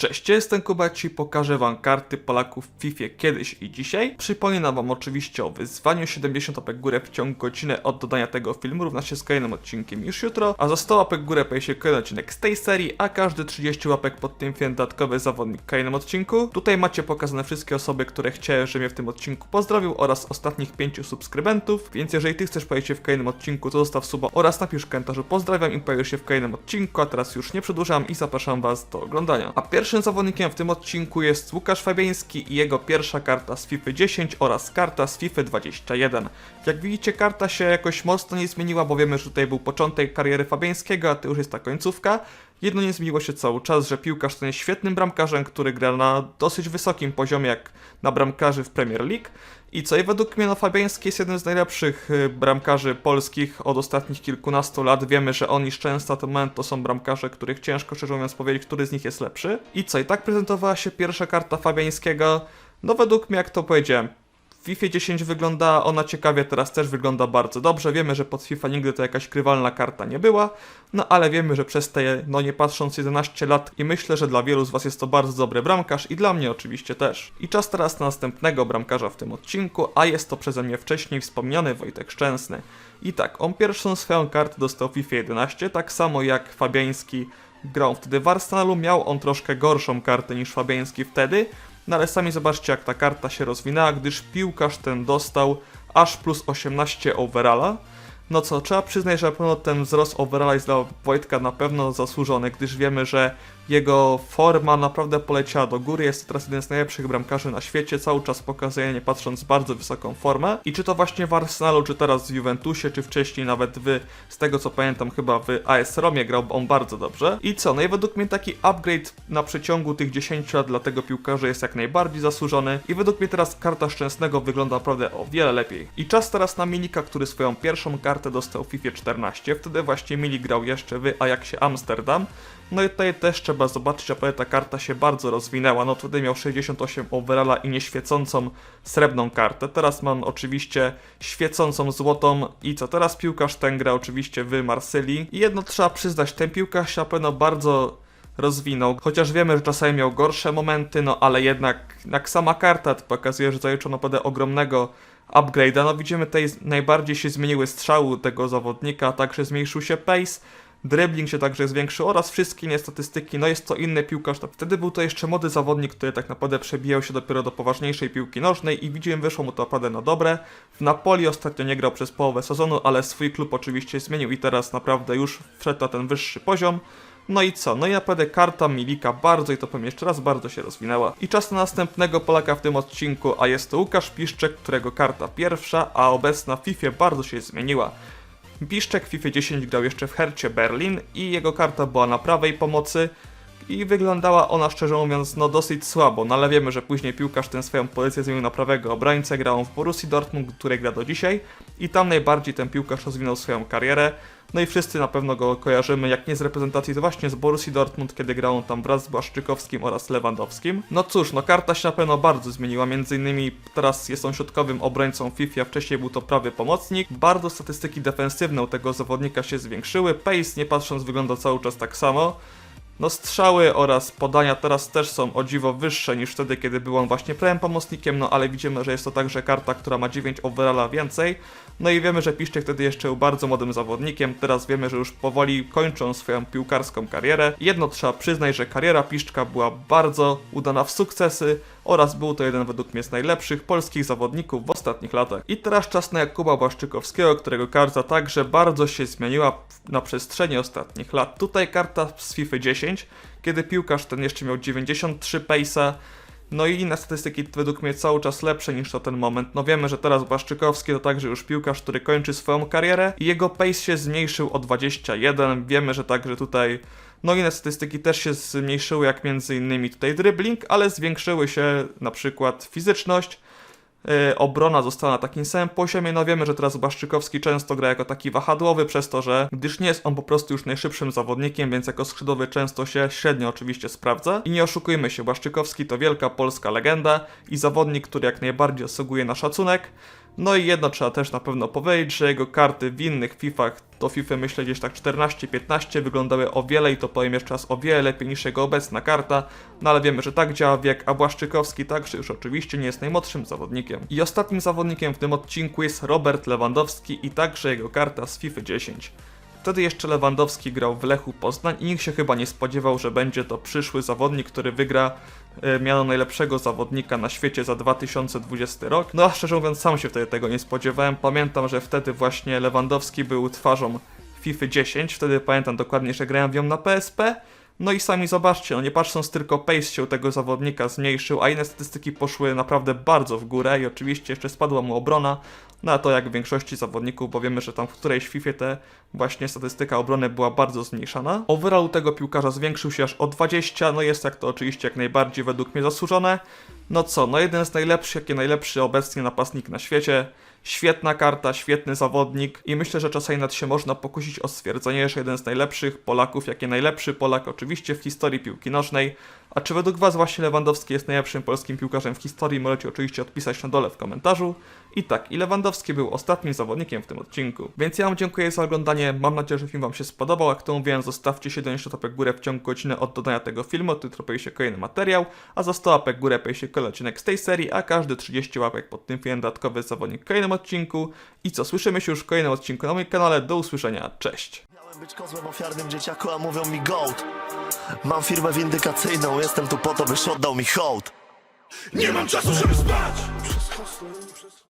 Cześć, jestem Kubaci, pokażę wam karty Polaków w FIFA kiedyś i dzisiaj. Przypominam wam oczywiście o wyzwaniu 70 łapek górę w ciągu godziny od dodania tego filmu, równa się z kolejnym odcinkiem już jutro, a za 100 łapek górę pojawi się kolejny odcinek z tej serii, a każdy 30 łapek pod tym filmem dodatkowy zawodnik w kolejnym odcinku. Tutaj macie pokazane wszystkie osoby, które chciały, żebym je w tym odcinku pozdrowił oraz ostatnich 5 subskrybentów, więc jeżeli ty chcesz pojawić się w kolejnym odcinku, to zostaw suba oraz napisz w komentarzu pozdrawiam i pojawisz się w kolejnym odcinku, a teraz już nie przedłużam i zapraszam was do oglądania. A pierwszym zawodnikiem w tym odcinku jest Łukasz Fabiański i jego pierwsza karta z FIFA 10 oraz karta z FIFA 21. Jak widzicie, karta się jakoś mocno nie zmieniła, bo wiemy, że tutaj był początek kariery Fabiańskiego, a to już jest ta końcówka. Jedno nie zmieniło się cały czas, że piłkarz ten jest świetnym bramkarzem, który gra na dosyć wysokim poziomie, jak na bramkarzy w Premier League. I co, i według mnie no, Fabiański jest jednym z najlepszych y, bramkarzy polskich od ostatnich kilkunastu lat. Wiemy, że oni często na ten moment to są bramkarze, których ciężko szczerze mówiąc powiedzieć, który z nich jest lepszy. I co, i tak prezentowała się pierwsza karta Fabiańskiego. No według mnie, jak to powiedziałem, w FIFA 10 wygląda ona ciekawie, teraz też wygląda bardzo dobrze. Wiemy, że pod FIFA nigdy to jakaś krywalna karta nie była, no ale wiemy, że przez te, no nie patrząc 11 lat i myślę, że dla wielu z Was jest to bardzo dobry bramkarz i dla mnie oczywiście też. I czas teraz na następnego bramkarza w tym odcinku, a jest to przeze mnie wcześniej wspomniany Wojtek Szczęsny. I tak, on pierwszą swoją kartę dostał w FIFA 11, tak samo jak Fabiański grał wtedy w Arsenalu, miał on troszkę gorszą kartę niż Fabiański wtedy, no ale sami zobaczcie jak ta karta się rozwinęła, gdyż piłkarz ten dostał aż plus 18 overalla. No co, trzeba przyznać, że na pewno ten wzrost overalla jest dla Wojtka na pewno zasłużony, gdyż wiemy, że jego forma naprawdę poleciała do góry, jest teraz jeden z najlepszych bramkarzy na świecie, cały czas pokazuje, nie patrząc bardzo wysoką formę. I czy to właśnie w Arsenalu, czy teraz w Juventusie, czy wcześniej nawet w, z tego co pamiętam, chyba w AS Romie grał on bardzo dobrze. I co, no i według mnie taki upgrade na przeciągu tych 10 lat dla tego piłkarza jest jak najbardziej zasłużony i według mnie teraz karta Szczęsnego wygląda naprawdę o wiele lepiej. I czas teraz na Milika, który swoją pierwszą kartę dostał w FIFA 14, wtedy właśnie Milik grał jeszcze w Ajaxie Amsterdam, no i tutaj też trzeba zobaczyć, że ta karta się bardzo rozwinęła. No wtedy miał 68 overalla i nieświecącą srebrną kartę. Teraz mam oczywiście świecącą złotą i co teraz piłkarz ten gra oczywiście w Marsylii. I jedno trzeba przyznać, ten piłkarz na pewno bardzo rozwinął, chociaż wiemy, że czasami miał gorsze momenty, no ale jednak jak sama karta pokazuje, że zaliczył naprawdę ogromnego upgrade'a. No widzimy tutaj najbardziej się zmieniły strzały tego zawodnika, a także zmniejszył się pace, dribbling się także zwiększył oraz wszystkie inne statystyki, no jest to inny piłkarz. To wtedy był to jeszcze młody zawodnik, który tak naprawdę przebijał się dopiero do poważniejszej piłki nożnej i widziałem, wyszło mu to naprawdę na dobre. W Napoli ostatnio nie grał przez połowę sezonu, ale swój klub oczywiście zmienił i teraz naprawdę już wszedł na ten wyższy poziom. No i co? No i naprawdę karta Milika bardzo i to powiem jeszcze raz bardzo się rozwinęła. I czas na następnego Polaka w tym odcinku, a jest to Łukasz Piszczek, którego karta pierwsza, a obecna w FIFA bardzo się zmieniła. Piszczek w FIFA 10 grał jeszcze w Hercie Berlin i jego karta była na prawej pomocy i wyglądała ona szczerze mówiąc no dosyć słabo, no ale wiemy, że później piłkarz ten swoją pozycję zmienił na prawego obrońcę, grał on w Borussii Dortmund, której gra do dzisiaj i tam najbardziej ten piłkarz rozwinął swoją karierę. No i wszyscy na pewno go kojarzymy, jak nie z reprezentacji, to właśnie z Borussii Dortmund, kiedy grał on tam wraz z Błaszczykowskim oraz Lewandowskim. No cóż, no karta się na pewno bardzo zmieniła, między innymi teraz jest on środkowym obrońcą FIFA, wcześniej był to prawy pomocnik. Bardzo statystyki defensywne u tego zawodnika się zwiększyły, pace nie patrząc wygląda cały czas tak samo. No strzały oraz podania teraz też są o dziwo wyższe niż wtedy, kiedy był on właśnie prawym pomocnikiem, no ale widzimy, że jest to także karta, która ma 9 overalla więcej. No i wiemy, że Piszczek wtedy jeszcze był bardzo młodym zawodnikiem, teraz wiemy, że już powoli kończą swoją piłkarską karierę. Jedno trzeba przyznać, że kariera Piszczka była bardzo udana w sukcesy oraz był to jeden według mnie z najlepszych polskich zawodników w ostatnich latach. I teraz czas na Jakuba Błaszczykowskiego, którego karta także bardzo się zmieniła na przestrzeni ostatnich lat. Tutaj karta z FIFA 10, kiedy piłkarz ten jeszcze miał 93 pace'a, no i inne statystyki według mnie cały czas lepsze niż na ten moment. No wiemy, że teraz Błaszczykowski to także już piłkarz, który kończy swoją karierę i jego pace się zmniejszył o 21. Wiemy, że także tutaj no inne statystyki też się zmniejszyły, jak między innymi tutaj dribbling, ale zwiększyły się na przykład fizyczność, yy, obrona została na takim samym poziomie. No wiemy, że teraz Błaszczykowski często gra jako taki wahadłowy, przez to, że gdyż nie jest on po prostu już najszybszym zawodnikiem, więc jako skrzydłowy często się średnio oczywiście sprawdza. I nie oszukujmy się, Błaszczykowski to wielka polska legenda i zawodnik, który jak najbardziej zasługuje na szacunek. No i jedno trzeba też na pewno powiedzieć, że jego karty w innych FIFach, do FIFA myślę gdzieś tak 14-15 wyglądały o wiele i to powiem jeszcze raz o wiele lepiej niż jego obecna karta, no ale wiemy, że tak działa wiek, a Błaszczykowski także już oczywiście nie jest najmłodszym zawodnikiem. I ostatnim zawodnikiem w tym odcinku jest Robert Lewandowski i także jego karta z FIFA 10. Wtedy jeszcze Lewandowski grał w Lechu Poznań i nikt się chyba nie spodziewał, że będzie to przyszły zawodnik, który wygra miano najlepszego zawodnika na świecie za 2020 rok. No a szczerze mówiąc sam się wtedy tego nie spodziewałem. Pamiętam, że wtedy właśnie Lewandowski był twarzą FIFA 10, wtedy pamiętam dokładnie, że grałem w nią na PSP. No i sami zobaczcie, no nie patrząc tylko pace się tego zawodnika zmniejszył, a inne statystyki poszły naprawdę bardzo w górę i oczywiście jeszcze spadła mu obrona, no a to jak w większości zawodników, bo wiemy, że tam w którejś FIFA te właśnie statystyka obrony była bardzo zmniejszana. Overall tego piłkarza zwiększył się aż o 20, no jest jak to oczywiście jak najbardziej według mnie zasłużone. No co, no jeden z najlepszych, jaki najlepszy obecnie napastnik na świecie. Świetna karta, świetny zawodnik i myślę, że czasami nad się można pokusić o stwierdzenie, że jeden z najlepszych Polaków, jaki najlepszy Polak oczywiście w historii piłki nożnej. A czy według Was właśnie Lewandowski jest najlepszym polskim piłkarzem w historii? Możecie oczywiście odpisać na dole w komentarzu. I tak, i Lewandowski był ostatnim zawodnikiem w tym odcinku. Więc ja Wam dziękuję za oglądanie, mam nadzieję, że film Wam się spodobał. Jak to mówiłem, zostawcie 70 łapek górę w ciągu godziny od dodania tego filmu, jutro pojawi się kolejny materiał, a za 100 łapek górę pojawi się kolejny odcinek z tej serii, a każdy 30 łapek pod tym filmem dodatkowy zawodnik kolejnym odcinku. I co, słyszymy się już w kolejnym odcinku na moim kanale, do usłyszenia, cześć! Miałem być kozłem ofiarnym dzieciaku, a mówią mi gołd Mam firmę windykacyjną, jestem tu po to, byś oddał mi hołd Nie mam czasu, żeby spać!